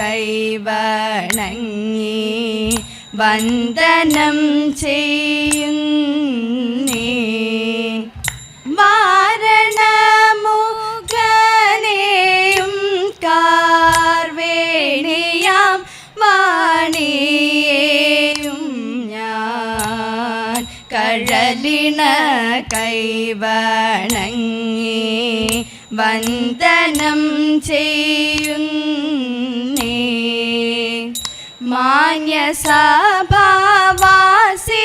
കൈവണങ്ങി വന്ദനം ചെയ്യുന്നേ. വാരണമുഖനെയും കാർവേണിയാം വാണിയേയും ഞാൻ കഴലിണ കൈവണങ്ങി വന്ദനം ചെയ്യുന്നേ.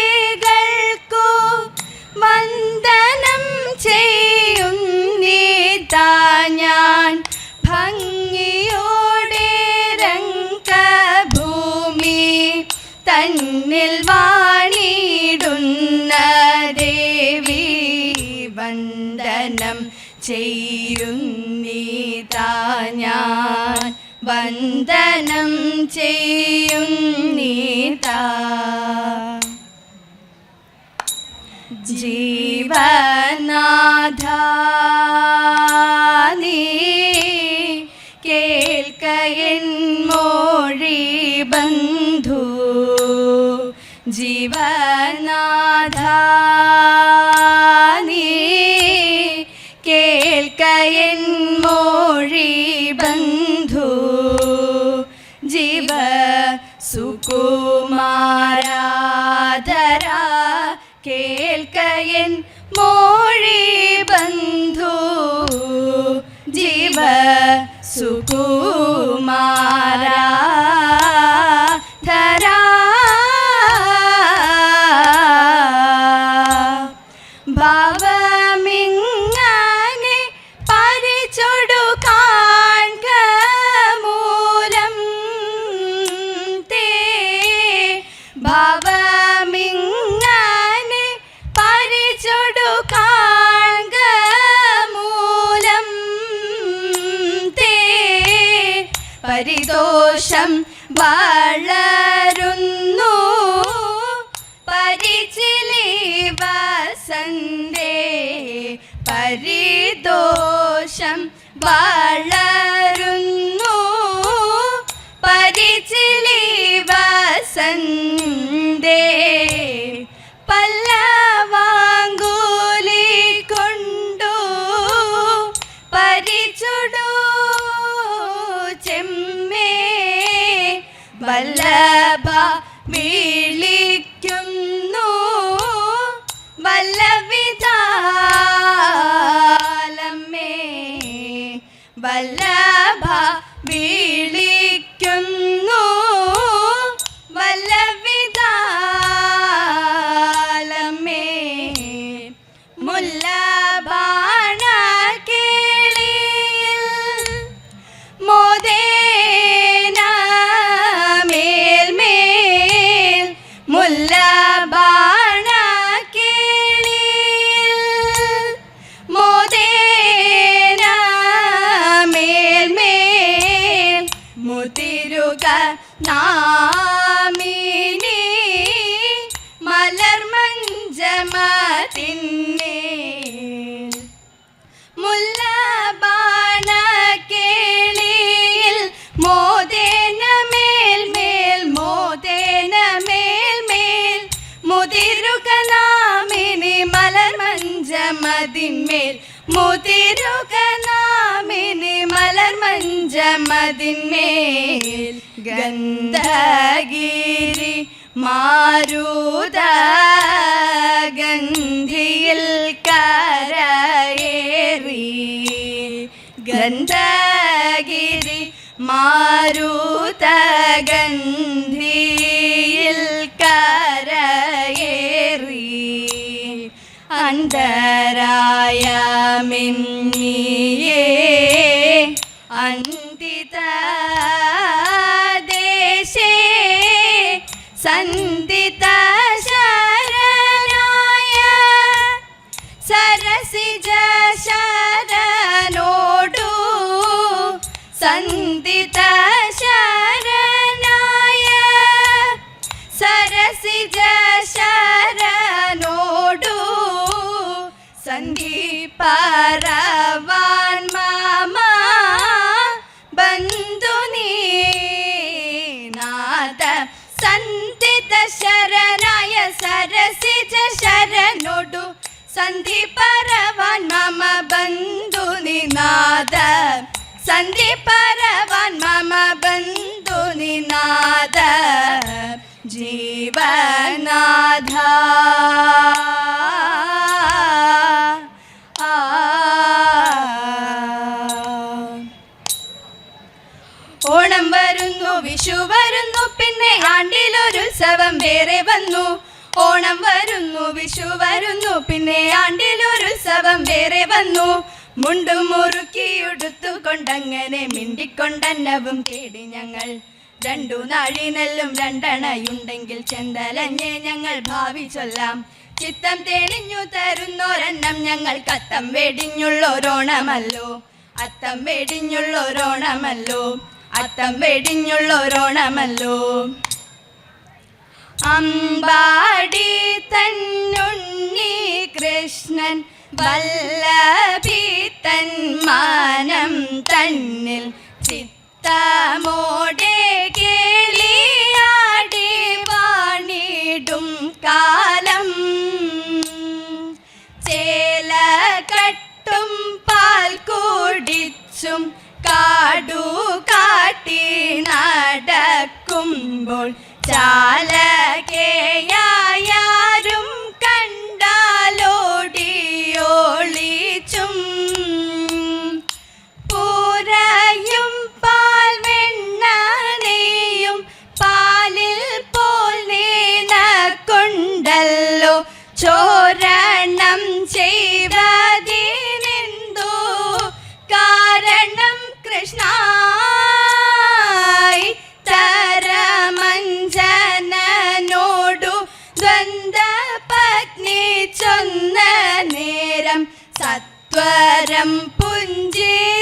മാന്യസഭാവാസികൾക്കു വന്ദനം ചെയ്യുന്നീതാ ഞാൻ ചെയ്യും നീത ജീവനാഥ നീ ബന്ധു. ജീവനാഥ വളരുന്നു. പരിചിലി വസന്തേ പല്ലവാങ്കൂലി പരിചുടു ചെമ്മേ. വല്ലഭ മലർമഞ്ചമതിന്മേൽ മുല്ലബാണ കേളിയിൽ മോദേന മേൽ മേൽ മോദേന മേൽ മേൽ. മുതിരുക നാമിനി മലർ മഞ്ചമതിന്മേൽ മുതിരുക നാമിനി മലർ മഞ്ചമതിന്മേൽ ഗന്ധഗിരി മാരുത ഗന്ധിയിൽ കരയേറി. ഗന്ധഗിരി മാരുത ഗന്ധിയിൽ കരയേറി. അന്തരായ മിന്നിയേ సందిత ആ. ഓണം വരുന്നു വിഷു വരുന്നു പിന്നെ ആണ്ടിലൊരുത്സവം വേറെ വന്നു. ഓണം വരുന്നു വിഷു വരുന്നു പിന്നെ ആണ്ടിലൊരുത്സവം വേറെ വന്നു. മുണ്ടും മുറുക്കിയുടുത്തു കൊണ്ടങ്ങനെ മിണ്ടിക്കൊണ്ടന്നവും കേടി ഞങ്ങൾ രണ്ടു നാഴിനെല്ലും രണ്ടണയുണ്ടെങ്കിൽ ചെന്തലഞ്ഞെ ഞങ്ങൾ ഭാവി ചൊല്ലാം. ചിത്തം തെളിഞ്ഞു തരുന്നോരെണ്ണം ഞങ്ങൾ കത്തം വെടിഞ്ഞുള്ളോരോണമല്ലോ. അത്തം വെടിഞ്ഞുള്ളോരോണമല്ലോ. അത്തം വെടിഞ്ഞുള്ളോരോണമല്ലോ. അമ്പാടി തന്നുണ്ണി കൃഷ്ണൻ വല്ലഭി തന്മാനം തന്നിൽ ചിത്തമോടെ കാടു കാട്ടി നടക്കുമ്പോൾ ചാലകയായാരും കണ്ടാലോടിയോളിച്ചും. പൂരയും പാൽ വെണ്ണയും പാലിൽ പോൽ നീന കൊണ്ടല്ലോ ചോരണം സത്വരം പുഞ്ചിരി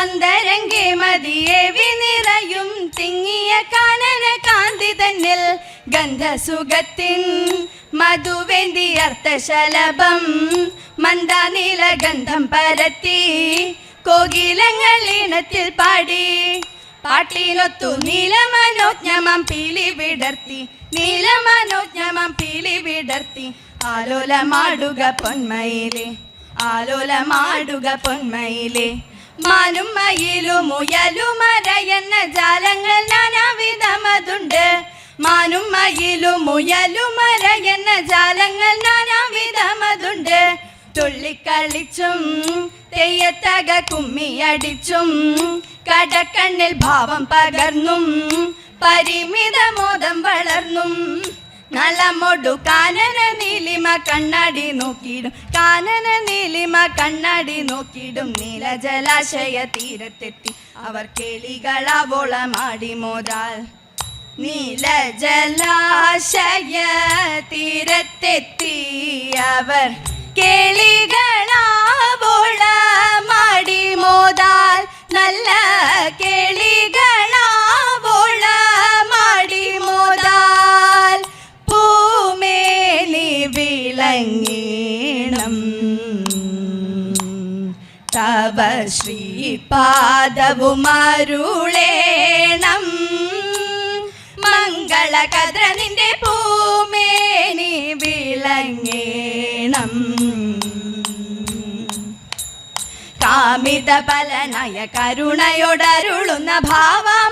അന്തരംഗെ മതിയെ വിനിറയും തിങ്ങിയ കാനന കാന്തി തന്നിൽ ഗന്ധസുഖത്തിൻ മധുവേന്തി അർത്ഥശലഭം മന്ദാനീല ഗന്ധം പരത്തി കോകിലങ്ങൾ ഇണത്തിൽ പാടി. പാട്ടിനൊത്തു നീലമനോജ്ഞമം പീലി വിടർത്തി നീലമനോജ്ഞമം പീലി വിടർത്തി. ആലോലമാടുക പൊന്മയിലെ ആലോലമാടുക പൊന്മയിലെ മാനും മയിലും മുയലും മരയെന്ന ജാലങ്ങൾ നാനാവിധമതുണ്ട്. മാനും മയിലും മുയലും മരയെന്ന ജാലങ്ങൾ നാനാവിധമതുണ്ട്. തുള്ളിക്കളിച്ചും തെയ്യത്തക കുമ്മിയടിച്ചും കടക്കണ്ണിൽ ഭാവം പകർന്നും പരിമിതമോദം വളർന്നും നലമൊടു കാനന നീലിമ കണ്ണാടി നോക്കിയിടും. കാനന നീലിമ കണ്ണാടി നോക്കിയിടും. നീലജലാശയ തീരത്തെത്തി. അവർ കേളികളാവോളമാടി മോതാൽ. നീലജലാശയ തീരത്തെത്തി. അവർ കേളികളാവോളമാടി മോതാൽ. നല്ല കേളികളാവോളമാടി തവ ശ്രീപാദവുമരുളേണം. മംഗളകദ്ര നിന്റെ പൂമേനി വിളങ്ങേണം. കാമിത ബലനയ കരുണയോടരുളുന്ന ഭാവമയ